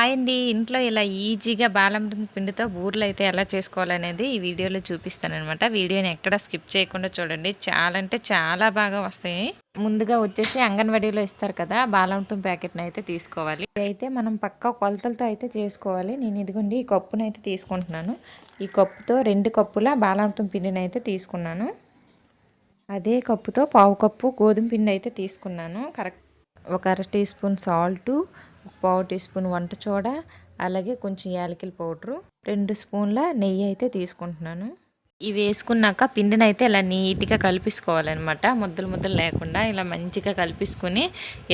Hi అండి ఇంట్లో ఇలా ఈజీగా బాలమృతం పిండితో బూర్లు అయితే ఎలా చేసుకోవాలనేది ఈ వీడియోలో చూపిస్తానమాట వీడియోని ఎక్కడ స్కిప్ చేయకుండా చూడండి. చాలా అంటే చాలా బాగా వస్తాయి. ముందుగా వచ్చేసి అంగన్వాడీలో ఇస్తారు కదా బాలమృతం ప్యాకెట్ని అయితే తీసుకోవాలి. అయితే మనం పక్క కొలతలతో అయితే చేసుకోవాలి. నేను ఇదిగోండి ఈ కప్పును అయితే తీసుకుంటున్నాను. ఈ కప్పుతో రెండు కప్పుల బాలమృతం పిండిని అయితే తీసుకున్నాను. అదే కప్పుతో పావు కప్పు గోధుమ పిండి అయితే తీసుకున్నాను. కరెక్ట్ ఒక అర టీ స్పూన్ సాల్టు పావు టీ స్పూన్ వంట చోడ అలాగే కొంచెం యాలకిల పౌడరు రెండు స్పూన్ల నెయ్యి అయితే తీసుకుంటున్నాను. ఇవి వేసుకున్నాక పిండిని అయితే ఇలా నీట్గా కలిపించుకోవాలన్నమాట ముద్దలు ముద్దలు లేకుండా ఇలా మంచిగా కలిపించుకొని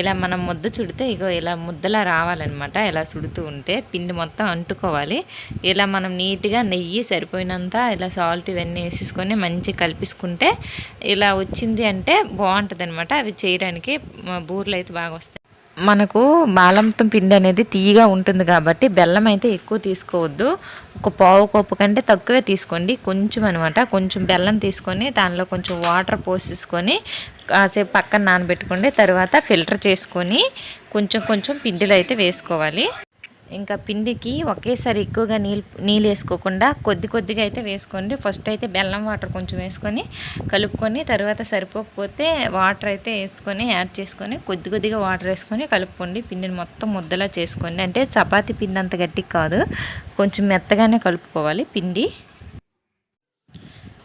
ఇలా మనం ముద్ద చుడితే ఇగో ఇలా ముద్దలా రావాలన్నమాట. ఇలా చుడుతూ ఉంటే పిండి మొత్తం అంటుకోవాలి. ఇలా మనం నీట్గా నెయ్యి సరిపోయినంత ఇలా సాల్ట్ ఇవన్నీ వేసేసుకొని మంచిగా కలిపించుకుంటే ఇలా వచ్చింది అంటే బాగుంటుంది అనమాట అవి చేయడానికి బూర్లు అయితే బాగా వస్తాయి. మనకు బాలంతం పిండి అనేది తీయగా ఉంటుంది కాబట్టి బెల్లం అయితే ఎక్కువ తీసుకోవద్దు. ఒక పావు కప్పు కంటే తక్కువే తీసుకోండి. కొంచెం అనమాట కొంచెం బెల్లం తీసుకొని దానిలో కొంచెం వాటర్ పోసేసుకొని కాసేపు పక్కన నానబెట్టుకోండి. తర్వాత ఫిల్టర్ చేసుకొని కొంచెం కొంచెం పిండిలో అయితే వేసుకోవాలి. ఇంకా పిండికి ఒకేసారి ఎక్కువగా నీళ్ళు నీళ్ళు వేసుకోకుండా కొద్ది కొద్దిగా అయితే వేసుకోండి. ఫస్ట్ అయితే బెల్లం వాటర్ కొంచెం వేసుకొని కలుపుకొని తర్వాత సరిపోకపోతే వాటర్ అయితే వేసుకొని యాడ్ చేసుకొని కొద్ది కొద్దిగా వాటర్ వేసుకొని కలుపుకోండి. పిండిని మొత్తం ముద్దలా చేసుకోండి. అంటే చపాతీ పిండి అంత గట్టి కాదు. కొంచెం మెత్తగానే కలుపుకోవాలి పిండి.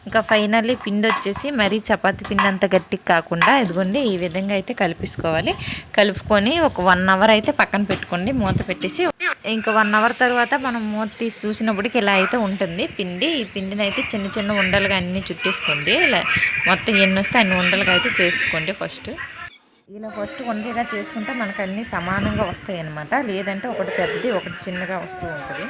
ఇంకా ఫైనల్లీ పిండి వచ్చేసి మరీ చపాతీ పిండి అంత గట్టికి కాకుండా ఇదిగోండి ఈ విధంగా అయితే కలిపేసుకోవాలి. కలుపుకొని ఒక వన్ అవర్ అయితే పక్కన పెట్టుకోండి మూత పెట్టేసి. ఇంకా వన్ అవర్ తర్వాత మనం మూత తీసి చూసినప్పటికి ఇలా అయితే ఉంటుంది. పిండి ఈ పిండిని అయితే చిన్న చిన్న ఉండలుగా అన్నీ చుట్టేసుకోండి. ఇలా మొత్తం ఎన్ని వస్తే అన్ని ఉండలుగా అయితే చేసుకోండి ఫస్ట్ ఇలా ఫస్ట్ ఉండలుగా చేసుకుంటే మనకు అన్నీ సమానంగా వస్తాయి అనమాట లేదంటే ఒకటి పెద్దది ఒకటి చిన్నగా వస్తూ ఉంటుంది.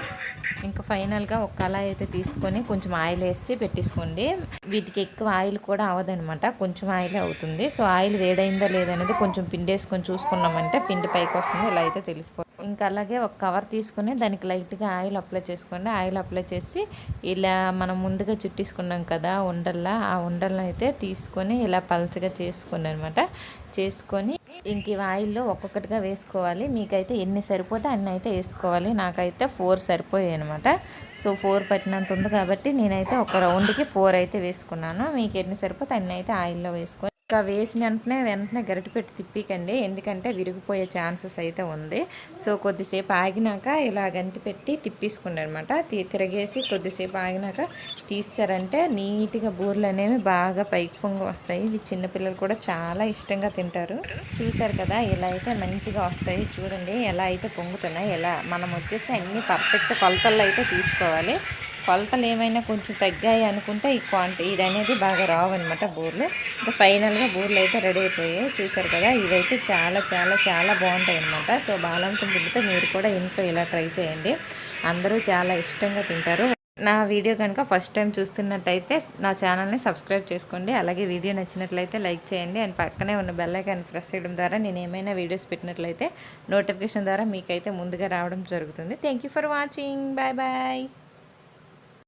ఇంకా ఫైనల్గా ఒక కళాయి అయితే తీసుకొని కొంచెం ఆయిల్ వేసి పెట్టేసుకోండి. వీటికి ఎక్కువ ఆయిల్ కూడా అవ్వదనమాట కొంచెం ఆయిల్ అవుతుంది. సో ఆయిల్ వేడైందో లేదనేది కొంచెం పిండి వేసుకొని చూసుకున్నామంటే పిండి పైకి వస్తుంది ఇలా అయితే తెలిసిపోతుంది ఇంకా అలాగే ఒక కవర్ తీసుకొని దానికి లైట్గా ఆయిల్ అప్లై చేసుకోండి. ఆయిల్ అప్లై చేసి ఇలా మనం ముందుగా చుట్టేసుకున్నాం కదా ఉండల్లా ఆ ఉండలను అయితే తీసుకొని ఇలా పలచగా చేసుకున్నాను అనమాట చేసుకొని ఇంక ఇవి ఆయిల్లో ఒక్కొక్కటిగా వేసుకోవాలి. మీకైతే ఎన్ని సరిపోతే అన్ని అయితే వేసుకోవాలి. నాకైతే ఫోర్ సరిపోయాయి అనమాట. సో ఫోర్ పట్టినంత ఉంది కాబట్టి నేనైతే ఒక రౌండ్కి ఫోర్ అయితే వేసుకున్నాను. మీకు ఎన్ని సరిపోతే అన్ని అయితే ఆయిల్లో వేసుకొని ఇంకా వేసిన వెంటనే వెంటనే గరిటె పెట్టి తిప్పికండి. ఎందుకంటే విరిగిపోయే ఛాన్సెస్ అయితే ఉంది. సో కొద్దిసేపు ఆగినాక ఇలా గంటి పెట్టి తిప్పేసుకోండి అనమాట తిరగేసి కొద్దిసేపు ఆగినాక తీసారంటే నీట్గా బూరలు అనేవి బాగా పైకి పొంగి వస్తాయి. ఇవి చిన్నపిల్లలు కూడా చాలా ఇష్టంగా తింటారు. చూసారు కదా ఇలా అయితే మంచిగా వస్తాయి. చూడండి ఎలా అయితే పొంగుతున్నాయి ఎలా మనం వచ్చేసి అన్ని పర్ఫెక్ట్ కొలతల్లో అయితే తీసుకోవాలి. కొలతలు ఏమైనా కొంచెం తగ్గాయి అనుకుంటే ఈ క్వాంటిటీ ఇది అనేది బాగా రావు అనమాట బూర్లు. ఇంకా ఫైనల్గా బూర్లు అయితే రెడీ అయిపోయాయి. చూసారు కదా ఇవైతే చాలా చాలా చాలా బాగుంటాయి అనమాట సో బాలంతం తింటే మీరు కూడా ఇంట్లో ఇలా ట్రై చేయండి. అందరూ చాలా ఇష్టంగా తింటారు. నా వీడియో కనుక ఫస్ట్ టైం చూస్తున్నట్టయితే నా ఛానల్ని సబ్స్క్రైబ్ చేసుకోండి. అలాగే వీడియో నచ్చినట్లయితే లైక్ చేయండి. అండ్ పక్కనే ఉన్న బెల్లైకాన్ని ప్రెస్ చేయడం ద్వారా నేను ఏమైనా వీడియోస్ పెట్టినట్లయితే నోటిఫికేషన్ ద్వారా మీకైతే ముందుగా రావడం జరుగుతుంది. Thank for watching bye bye